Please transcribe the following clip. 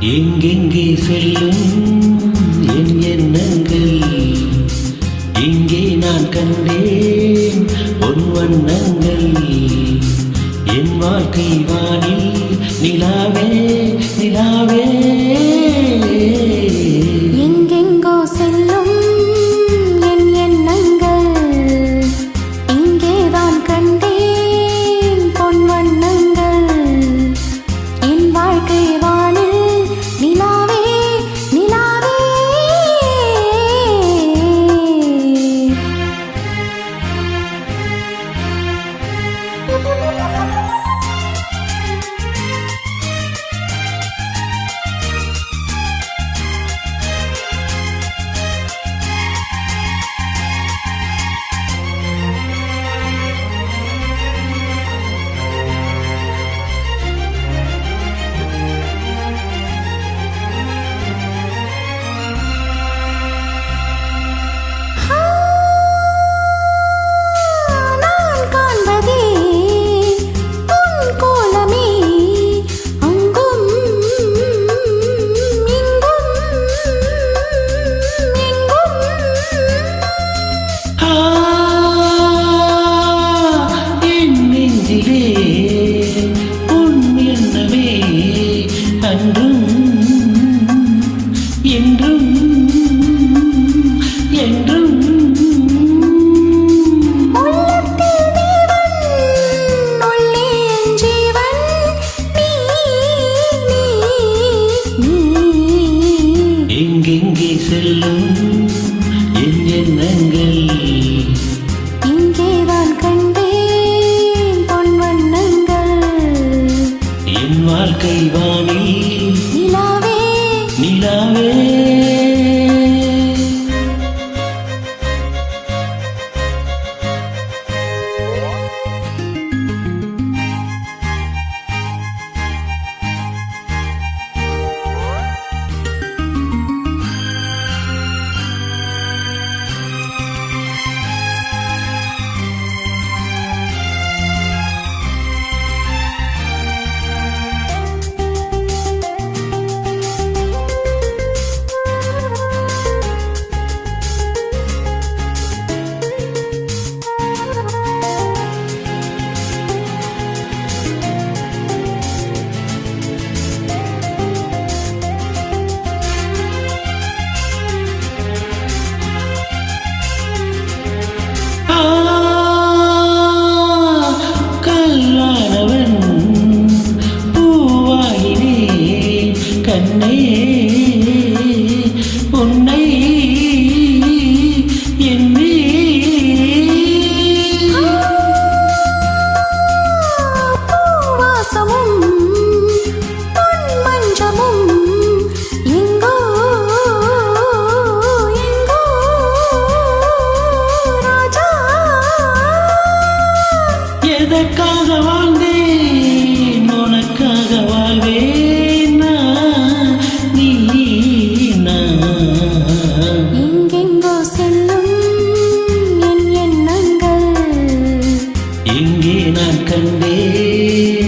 எங்கெங்கே செல்லும் என் எண்ணங்கள்? இங்கே நான் கண்டேன் பொன் வண்ணங்கள். என் வாழ்க்கை வானில் நிலாவே என்றும் என்றும். எங்கெங்கே செல்லும் என் எண்ணங்கள்? இங்கேதான் கண்டேன் பொன் வண்ணங்கள். என் வாழ்க்கை நான் கண்டேன்